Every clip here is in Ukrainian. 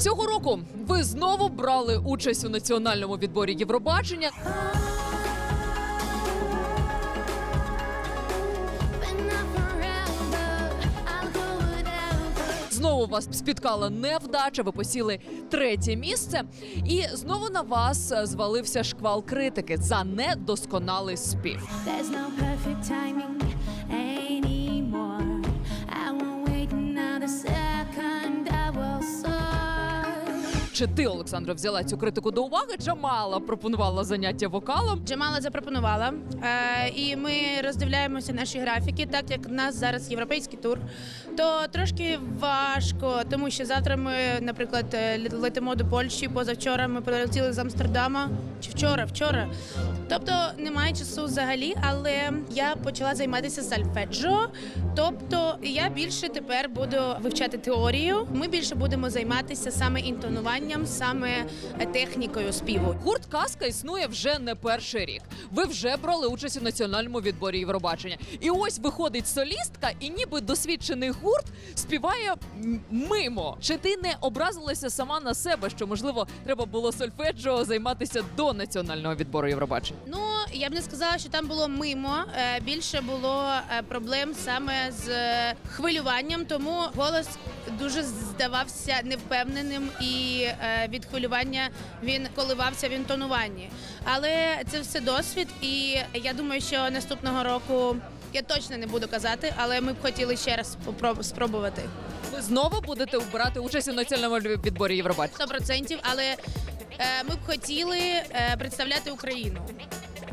Цього року ви знову брали участь у національному відборі Євробачення. Знову вас спіткала невдача. Ви посіли третє місце, і знову на вас звалився шквал критики за недосконалий спів. Чи ти, Олександро, взяла цю критику до уваги? Джамала пропонувала заняття вокалом. Джамала запропонувала, е, і ми роздивляємося наші графіки, так як в нас зараз європейський тур. То трошки важко, тому що завтра ми, наприклад, е, летимо до Польщі. Позавчора ми прилетіли з Амстердама. Чи вчора? Вчора. Тобто немає часу взагалі, але я почала займатися сальфеджо. Тобто я більше тепер буду вивчати теорію. Ми більше будемо займатися саме інтонуванням, саме е, технікою співу. Гурт Казка існує вже не перший рік. Ви вже брали участь у національному відборі Євробачення. І ось виходить солістка, і ніби досвідчений гурт співає мимо. Чи ти не образилася сама на себе, що можливо треба було сольфеджіо займатися до національного відбору Євробачення? Ну я б не сказала, що там було мимо. Е, Більше було е, проблем саме з хвилюванням, тому голос дуже здавався невпевненим, і е, від хвилювання він коливався в інтонуванні. Але це все досвід, і я думаю, що наступного року я точно не буду казати, але ми б хотіли ще раз спробувати. Ви знову будете брати участь у національному відборі Євробачення? 100%, але е, ми б хотіли е, представляти Україну.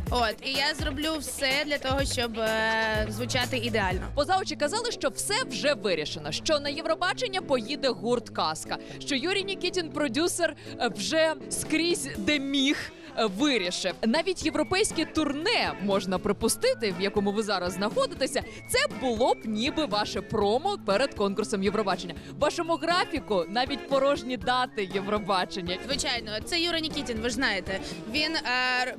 От і я зроблю все для того, щоб е, звучати ідеально. Поза очі казали, що все вже вирішено. Що на Євробачення поїде гурт Казка. Що Юрій Нікітін, продюсер, е, вже скрізь де міг. е, Вирішив навіть європейське турне можна припустити, в якому ви зараз знаходитеся. Це було б ніби ваше промо перед конкурсом Євробачення. В вашому графіку навіть порожні дати Євробачення. Звичайно, це Юра Нікітін. Ви ж знаєте, він е, р-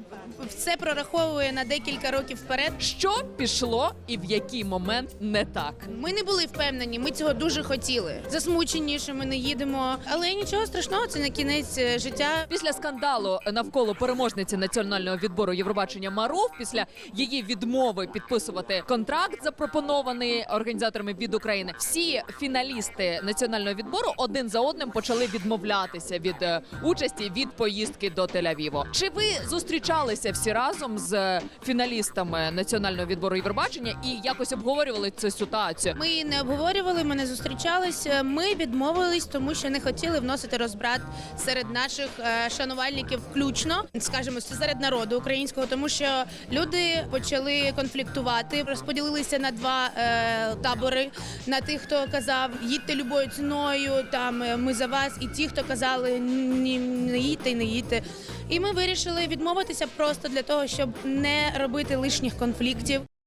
все прораховує на декілька років вперед. Що пішло і в який момент не так? Ми не були впевнені, ми цього дуже хотіли. Засмучені, що ми не їдемо, але нічого страшного, це не кінець е, життя. Після скандалу навколо переможниці національного відбору Євробачення Марув, після її відмови підписувати контракт, запропонований організаторами від України, всі фіналісти національного відбору один за одним почали відмовлятися від е, участі від поїздки до Тель-Авіву. Чи ви зустрічалися всі разом з фіналістами національного відбору Євробачення і якось обговорювали цю ситуацію? Ми не обговорювали, ми не зустрічалися. Ми відмовились, тому що не хотіли вносити розбрат серед наших е, шанувальників, включно скажімо, серед народу українського, тому що люди почали конфліктувати, розподілилися на два е, табори: на тих, хто казав їдьте любою ціною, там е, ми за вас, і ті, хто казали ні, не їдьте, не їдьте. І ми вирішили відмовитися просто для того, щоб не робити лишніх конфліктів.